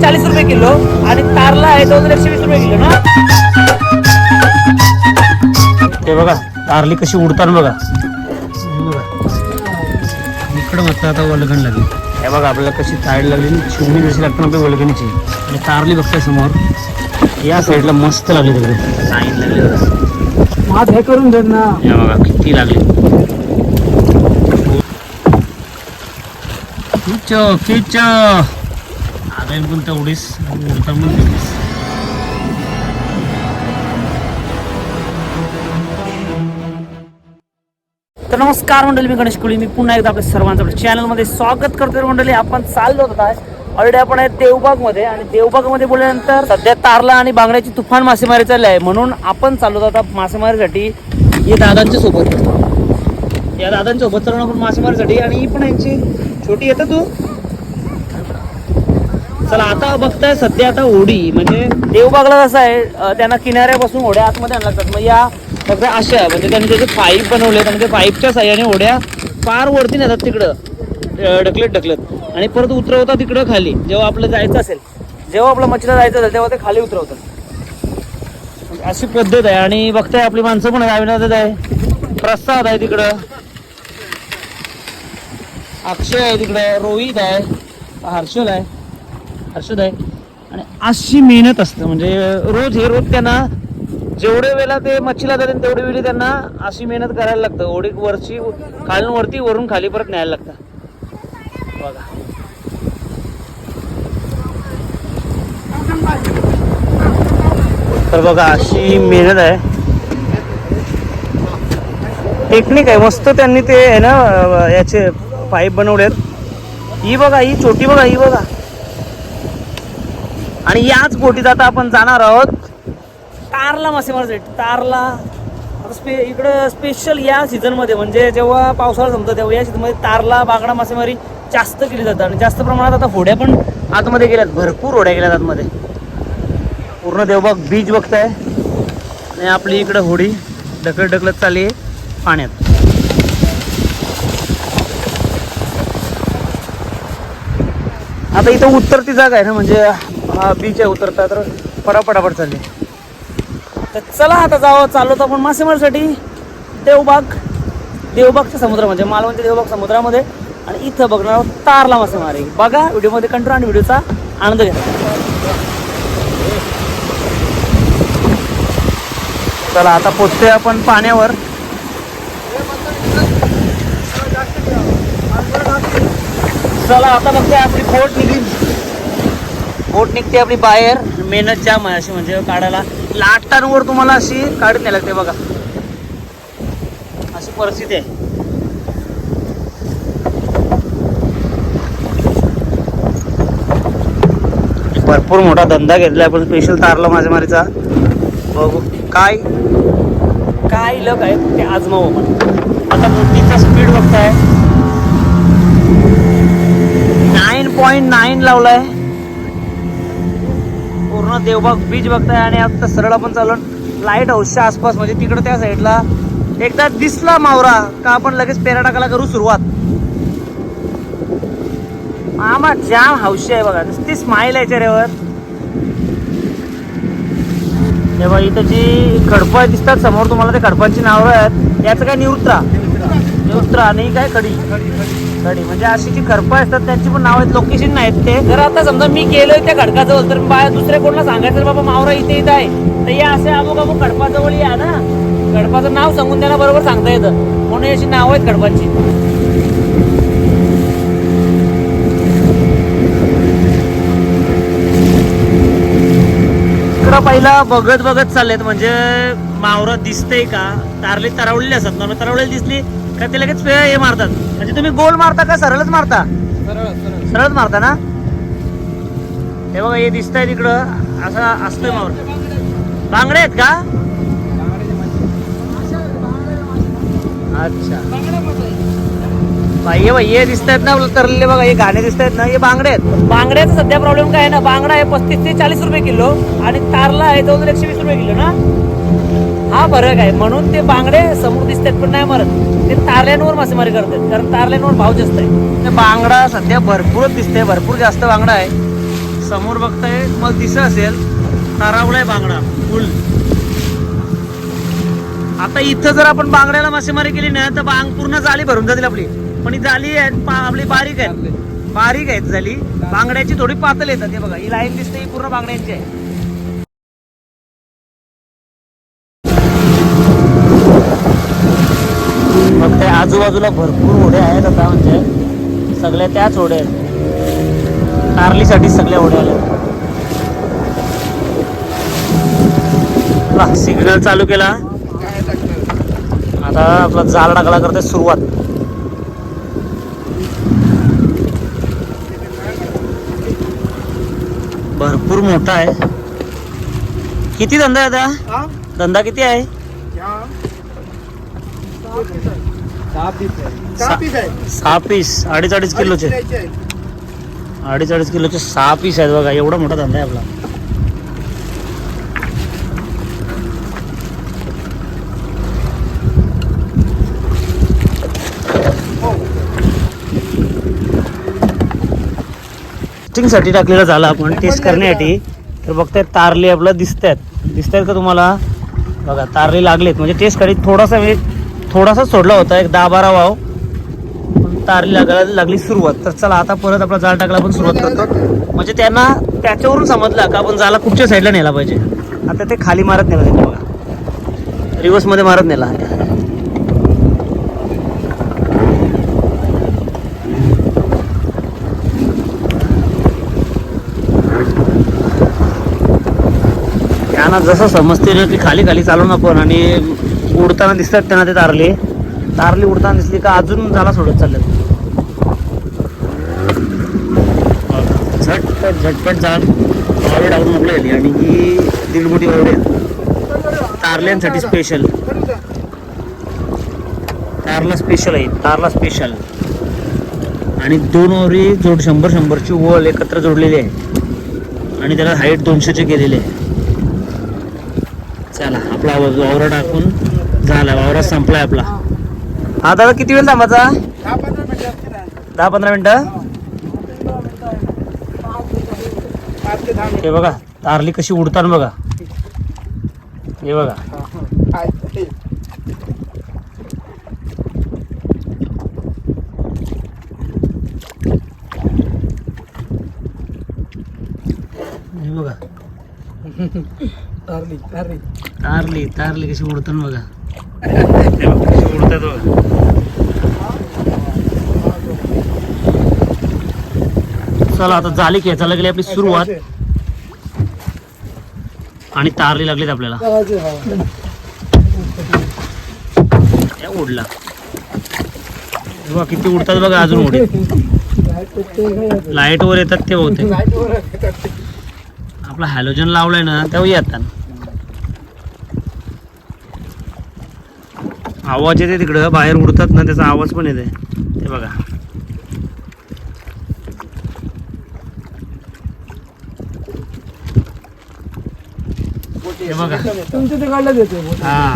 चाळीस रुपये किलो आणि तारला आहे दोन एकशे वीस रुपये किलो ना? ते बघा तारली कशी उडताना बघा. बघा. इकडं मात्र आता वलगण लागली हे बघा आपल्याला कशी ताड लागली. चिमणी कशी लागते ना आपल्या वलगणीची आणि तारली बघताय समोर. या साईडला मस्त लागली तिकडे. लाईन लागली बघा. हे करून देत ना. हे बघा किती लागली. खिच खिच आगायन पण तेवढीच उडता पण तेवढीच. तर नमस्कार मंडळी मी गणेश कुळी. मी पुन्हा एकदा आपल्या सर्वांचं आपल्या चॅनलमध्ये स्वागत करतोय मंडळी आपण चाललो होतो आज ऑलरेडी आपण आहे देवबागमध्ये आणि देवबागमध्ये बोलल्यानंतर सध्या तारला आणि बांगड्याची तुफान मासेमारी चालली आहे. म्हणून आपण चाललो होतो आता मासेमारीसाठी. हे दादांच्या सोबत. या दादांच्या सोबत चालून आपण मासेमारीसाठी आणि ही पण यांची छोटी येतं तू? चला आता बघताय सध्या आता होडी म्हणजे देवबागला कसं आहे त्यांना किनाऱ्यापासून होड्या आतमध्ये आणल्या जातात मग या सगळ्या अशा आहे. म्हणजे त्यांनी त्याचे पाईप बनवले आणि ते पाईपच्या साह्याने होड्या फार वरती नेतात तिकडं ढकलत ढकलत. आणि परत उतरवतात तिकडं खाली जेव्हा आपलं जायचं असेल. जेव्हा आपलं मच्छीला जायचं असेल तेव्हा ते खाली उतरवतात. म्हणजे अशी पद्धत आहे. आणि बघताय आपली माणसं पण आहे आहे. प्रसाद आहे तिकडं. अक्षय आहे तिकडं. रोहित आहे. हर्षल आहे. हर्षद आहे. आणि अशी मेहनत असतं. म्हणजे रोज हे रोज त्यांना जेवढे वेळेला ते मच्छीला जाते तेवढे वेळी त्यांना अशी मेहनत करायला लागतं. ओढी वरची खालून वरती वरून खाली परत न्यायला लागतं. बघा. तर बघा अशी मेहनत आहे. टेक्निक आहे. मस्त त्यांनी ते आहे ना याचे पाईप बनवलेत. ही बघा ही छोटी बघा ही बघा. आणि याच बोटीत आता आपण जाणार आहोत. तारला मासेमारीसाठी. तारला आता स्पे इकडं स्पेशल या सीझनमध्ये म्हणजे जेव्हा पावसाळा संपतो तेव्हा या सीझनमध्ये तारला बागडा मासेमारी जास्त केली जातात. आणि जास्त प्रमाणात आता होड्या पण आतमध्ये गेल्यात. भरपूर होड्या गेल्यात आतमध्ये. पूर्ण देवबाग बीच बघताय. आणि आपली इकडं होडी ढकलत ढकलत चालली आहे पाण्यात. आता इथं उत्तरती जागा आहे ना म्हणजे हा बीच आहे उतरता तर पटापटापट चालले. तर चला आता जावं चाललो तर आपण मासेमारीसाठी. देवबाग. देवबागच्या समुद्र म्हणजे मालवणच्या देवबाग समुद्रामध्ये. आणि इथं बघणार आहोत तारला मासेमारी. बघा व्हिडिओमध्ये कंट्रोल आणि व्हिडिओचा आनंद घ्या. चला आता पोचतोय आपण पाण्यावर. चला आता बघते आपली बोट निघली. बोट निघते आपली बाहेर. मेहनत जाम आहे अशी म्हणजे काढायला. लाटांवर तुम्हाला अशी काढून नाही लागते बघा. अशी परिस्थिती आहे. भरपूर मोठा धंदा घेतलाय आपण. स्पेशल तारला मासेमारीचा. बघू. काय? काय लग आहे ते आजमाव आपण. आता बोटीचा स्पीड बघताय. नाईन पॉईंट नाईन लावलाय. देवबाग बीच बघताय आणि आता सरळ आपण चालून लाइट हाऊसच्या आसपास म्हणजे तिकडं त्या साईडला एकदा दिसला मावरा का आपण लगेच पेरा टाकायला करू सुरुवात? मामा जाम हौशी आहे बघा नुसती स्माईल आहे चेहऱ्यावर. तेव्हा इथं जी खडपं दिसतात समोर तुम्हाला ते खडपांची नावं आहेत. याचं काय निवृत्रा? निवृत्रा. आणि काय कडी खडी म्हणजे अशी जी खडपं असतात त्यांची पण नाव आहेत लोकेशन नाहीत ते. जर आता समजा मी गेलोय त्या खडकाजवळ तर बा दुसऱ्या कोणाला सांगायचं बाबा मावरा इथे इथं आहे. तर या असे अमुक अमुक खडपाजवळ या ना. खडपाचं नाव सांगून त्यांना बरोबर सांगता येतं. म्हणून अशी नाव आहेत खडपांची. पहिला बघत बघत चाललेत म्हणजे मावरं दिसतंय का? तारली तरवलेली असतात. ना तरवलेली दिसली. का ते लगेच हे मारतात. म्हणजे तुम्ही गोल मारता का सरळच मारता? सरळच मारता ना? हे बघा हे दिसतंय तिकडं. असं असतंय मावर बांगडे आहेत का? अच्छा. बाह्य बाह्य दिसत आहेत ना तरलेले बघा हे गाणे दिसत आहेत ना हे बांगडे आहेत. बांगड्याचा सध्या प्रॉब्लेम काय आहे ना बांगडा आहे पस्तीस ते चाळीस रुपये किलो आणि तारला आहे जवळ एकशे वीस रुपये किलो ना? हा फरक आहे. म्हणून ते बांगडे समोर दिसतात पण नाही मरत. ते तारल्यांवर मासेमारी करतात. कारण तारल्यांवर भाव जास्त आहे. ते बांगडा सध्या भरपूरच दिसते भरपूर जास्त बांगडा आहे. समोर बघताय तुम्हाला दिसत असेल तारावलाय बांगडा फुल. आता इथं जर आपण बांगड्याला मासेमारी केली ना तर बांग पूर्ण जाळी भरून जातील आपली. पण ही जाळी आहे आपली बारीक आहे बारीक आहेत झाली बांगड्याची थोडी पातळ येतात हे बघा. ही लाईन दिसते ही पूर्ण बांगड्यांची आहे मग ते आजूबाजूला भरपूर होड्या आहेत. आता म्हणजे सगळ्या त्याच होड्या आहेत. कारलीसाठी सगळ्या होड्या आल्या सिग्नल चालू केला. आता आपला जाळ टाकला करते सुरुवात. भरपूर मोठा आहे. किती धंदा आहे आता? धंदा किती आहे? सहा पीस अडीच अडीच किलोचे. अडीच अडीच किलोचे सहा पीस आहेत बघा एवढा मोठा धंदा आहे आपला. टेस्टिंगसाठी टाकलेला झाला आपण टेस्ट करण्यासाठी. तर बघतायत तारले आपलं दिसत आहेत दिसत आहेत का तुम्हाला? बघा तारले लागलेत. म्हणजे टेस्ट करीत थोडासा वेळ थोडासा सोडला होता एक दहा बारा वाव. पण तारली लागायला लागली सुरुवात. तर चला आता परत आपला जाळ टाकला आपण सुरुवात करतो. म्हणजे त्यांना त्याच्यावरून समजलं का आपण जाला कुठच्या साईडला नेला पाहिजे. आता ते खाली मारत नेला त्यांनी बघा. रिवर्समध्ये मारत नेला. त्यांना जसं समजते ना की खाली खाली चालू आपण आणि उडताना दिसतात त्यांना ते तारले. तारली उडताना दिसली का अजून झाला सोडत चाललं झटपट झटपट जाल वावे टाकून आणि ही दीड मोठी तारल्यांसाठी स्पेशल तारला स्पेशल आहे तारला स्पेशल आणि दोन ओरी जोड शंभर शंभरची वळ एकत्र जोडलेली आहे. आणि त्याला हाईट दोनशेची केलेली आहे. चला आपला आवाज टाकून झाला वावरा संपलाय आपला. हा दादा किती वेळ थांबायचा? दहा पंधरा मिनटं. हे बघा तारली कशी उडतात बघा. हे बघा. हे बघा. तारली तारली. कशी उडताना बघा हे बघा, कशी उडतात बघा. चला आता झाली खेचायला गेली आपली सुरुवात. आणि तारली लागलीत आपल्याला. उडला. बघा किती उडतात बघा अजून उडे. लाइट वर येतात ते बहुते आपला हॅलोजन लावलाय ना तेव्हा येतात. आवाज येते तिकडं बाहेर उडतात ना त्याचा आवाज पण येते. ते बघा. हे बघा. तुमच्या हा.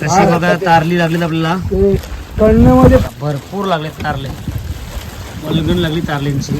कशी बघा तारली लागलीत आपल्याला. ते कळण्यामध्ये भरपूर लागले तारले. वलगण लागली तारलींची.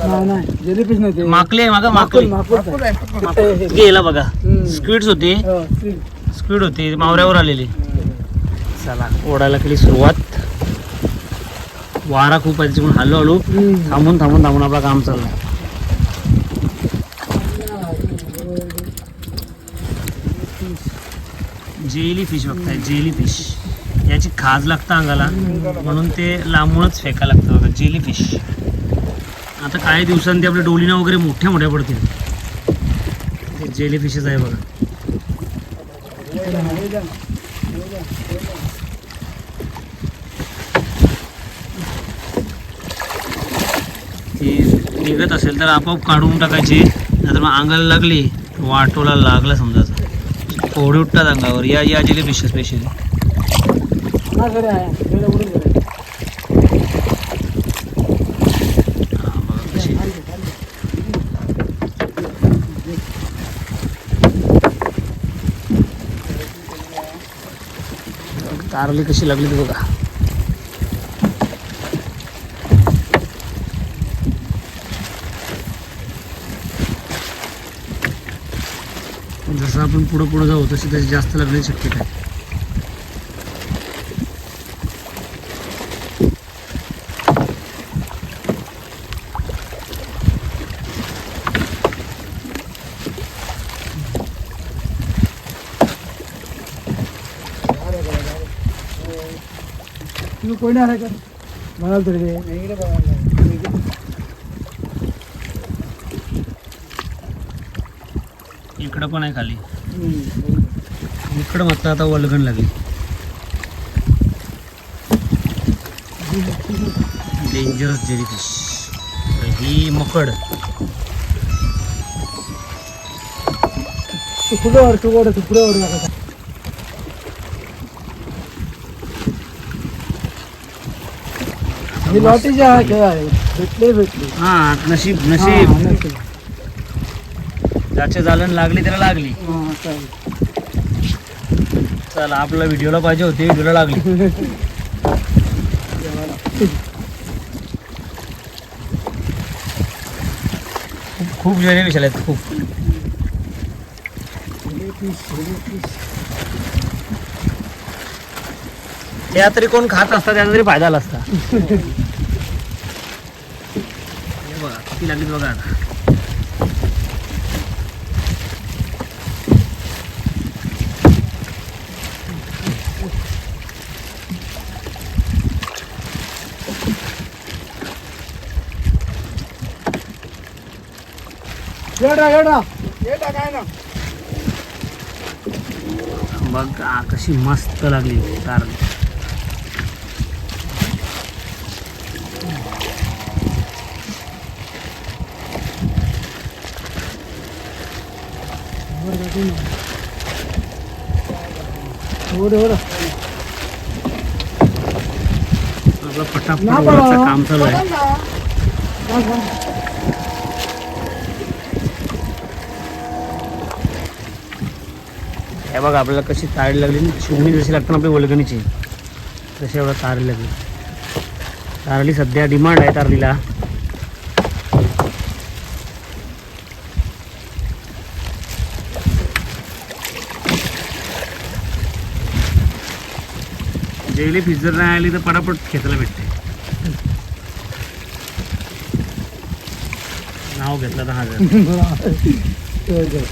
नाही नाही जेलीफिश नाही ते. माकली मागं माकली माकूड आहे. गेला बघा. हम्म. स्क्विड्स होती. हो. स्पीड होती मावऱ्यावर आलेली. चला ओढायला केली सुरुवात. वारा खूप आहे तिकडून हळूहळू थांबून थांबून थांबून आपलं काम चाललंय. जेली फिश बघताय जेली फिश याची खाज लागतं अंगाला म्हणून ते लांबूनच फेकायला लागतं बघा जेली फिश आता काही दिवसांनी ते आपल्या डोलीना वगैरे मोठ्या मोठ्या पडतील. ते जेली फिशेस आहे बघा. ती निघत असेल तर आपोआप काढून टाकायची नाहीतर मग अंगाला लागली वाटोला लागला समजायचं फोडी उठतात अंगावर. या या जिले फिश स्पेशली कारली कशी लागली बघा. जसं आपण पुढं पुढं जाऊ तशी त्याची जास्त लागण्याची शक्यता आहे. तुम्ही कोणी आला का म्हणाल तरी ते. इकडे बघा. इकडं पण आहे खाली हम्म. इकडं मात्र आता वलगण लागली डेंजरस जेलीफिश ही. ही लॉटीचे हा खेळ आहे भेटले भेटले हा नशीब हा, नशीब नशीब. ज्याचे जालन लागली त्याला लागली हा, चालेल. चला आपल्याला व्हिडिओला पाहिजे होती व्हिडिओला लागली खूप खूप जेलीफिश आलेत खूप त्या तरी कोण खात असता त्याचा तरी फायदा असता हे बघा किती लागली बघा आता. बघा कशी मस्त लागली कारली एवढं एवढं सगळं पटापट काम चालू आहे हे बघा आपल्याला कशी तारी लागली ना शिवणी जशी लागते ना आपली वलगणीची तशी एवढा तार लागली. तारली सध्या डिमांड आहे तारलीला. जेली फिश जर नाही आली तर पटापट खेचायला भेटते नाव घेतलं तर हजार एवढं.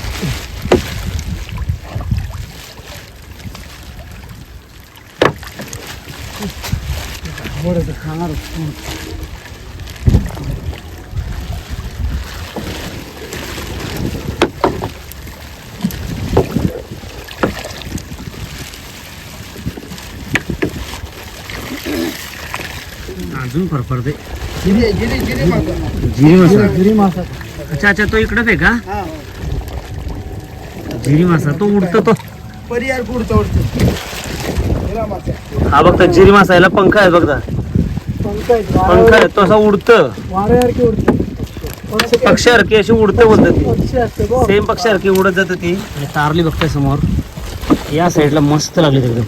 एवढं तर खाणार अजून फरफरते. जिरी जिरी जिरी मासा. जिरी मासा. अच्छा अच्छा तो इकडंच आहे का? हा. जिरी मासा तो उडतो तो. परियार उडतं? मासा. हा बघता जिरी मासा याला पंखा आहे बघता पंकज पंखा आहे. तो असा उडतं. वाऱ्यासारखी उडतं. पक्षी पक्षासारखी अशी उडतं बोलतात ती. पक्षी असते बघ. सेम पक्षासारखी उडत जातं ती. आणि तारली बघताय समोर. या साईडला मस्त लागली एकदम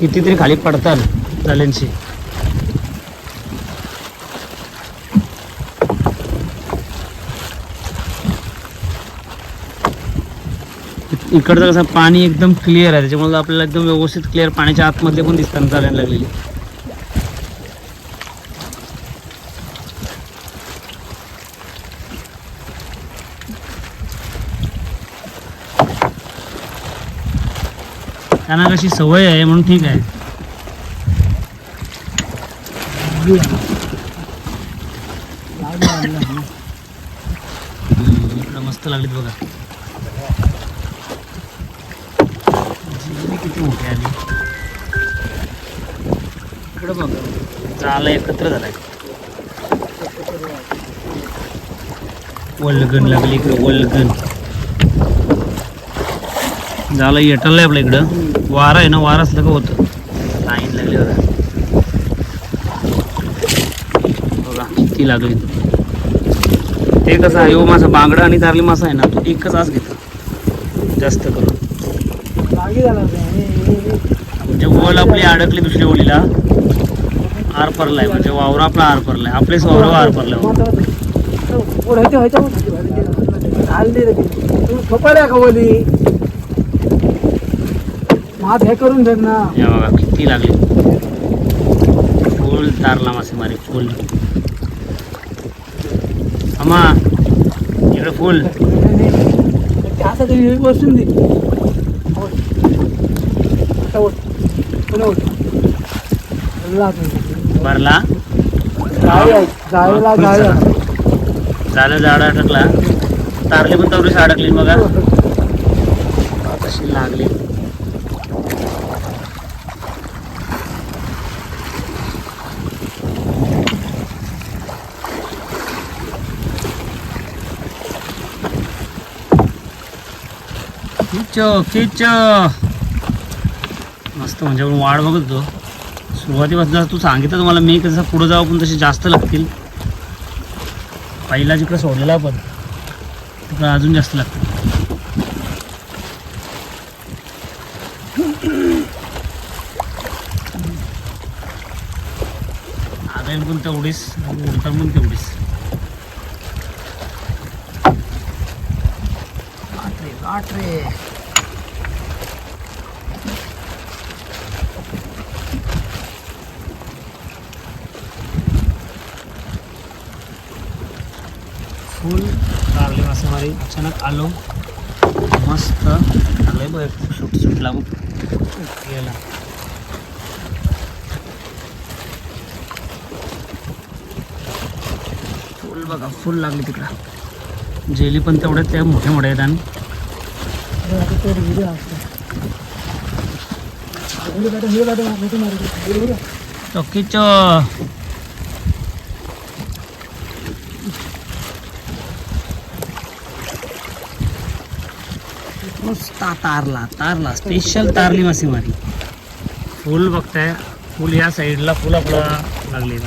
कितीतरी खाली पडतात जाल्यांची इकडचं कसं पाणी एकदम क्लिअर आहे त्याच्यामुळे आपल्याला एकदम व्यवस्थित क्लिअर पाण्याच्या आतमधले पण दिसताना चालायला लागलेली. त्यांना कशी सवय आहे म्हणून ठीक आहे हम्म, इकडं मस्त लागलीत बघा. जिलेबी किती मोठी आली. इकडं बघा. जाळं एकत्र झालाय. वल्गन लागली इकडं वल्गन झालं येटलंय आपल्या इकडं. वारा आहे ना वारा असलं का होतं? लाईन लागली बघा बघा किती लागली. ते कसं आहे हो मासा बांगडा आणि तारली मासा आहे ना तो एकच आस घेतो. जास्त करून. जागी म्हणजे वल आपली अडकली दुसऱ्या ओलीला आर पडलाय म्हणजे वावरा आपला आर पडलाय. आपलेच वावर आर पडलाय पुढे मात हे करून दे ना या किती लागले. फुल तारला मासेमारी फुल. अमा इकडे फुल असं तरी बसून दे ओढ. आता ओढ. पुन्हा ओढ. भरला जाळीला जाळी झालं झाड अडकला तारली पण अडकली मग कशी लागली खिच खिच. मस्त म्हणजे आपण वाढ बघत होतो. सुरुवातीपासून तू सांगितलं मला मी कसं पुढं जाऊ पण तसे जास्त लागतील. पहिला जिकडे सोडलेला आपण तिकडं अजून जास्त लागतील. आदायन पण तेवढीच उडता पण तेवढीच. आठ रे, आठ रे. फुल कारली अचानक आलो. मस्त. लागले बघ सुट सुटला गेला फुल बघा फुल लागली तिकडं. जेली पण तेवढ्या त्या मोठ्या मोठ्या आहेत आणि. चौकीच आता तो व्हिडिओ असतो. हे गाडी- हे गाडी मार, हे मार. हे बघ. चौकीचं नुसता तारला तारला. स्पेशल तारली मासेमारी फुल बघताय. फुल या साईडला फुल आपला लागले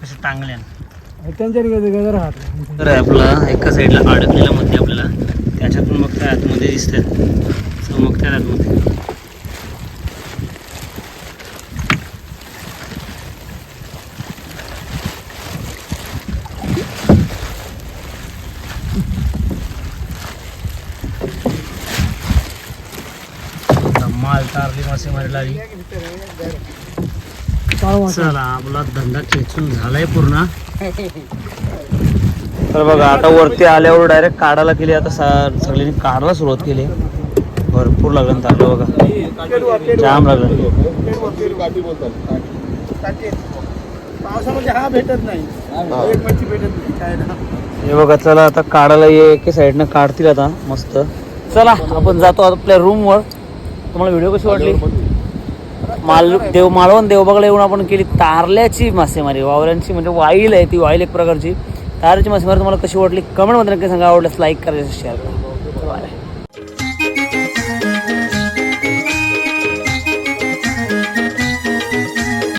कसे तर आहे आपला एका साईडला अडकलेला मध्ये आपल्याला. त्याच्यातून मग त्या आतमध्ये दिसतात चमकत्या आतमध्ये माल तारली मासेमारी चला आपला धंदा खेचून झालाय पूर्ण. तर बघा आता वरती आल्यावर डायरेक्ट काढायला केली आता सा- सगळ्यांनी काढायला सुरुवात केली. भरपूर लागलं तारलं बघा. जाम लागलं. हा भेटत नाही. एक मच्छी भेटत नाही काय ना. हे बघा चला आता काढायला ये एके साईडनं काढतील आता मस्त. चला आपण जातो आपल्या रूमवर तुम्हाला व्हिडिओ कशी वाटली? माल देव मालवण देवबागला येऊन आपण केली तारल्याची मासेमारी वावऱ्यांची म्हणजे वाईल आहे ती वाईल एक प्रकारची. तारची मासेमारी तुम्हाला कशी वाटली? कमेंटमध्ये नक्की सांगा. आवडल्यास लाईक करायचं शेअर करा.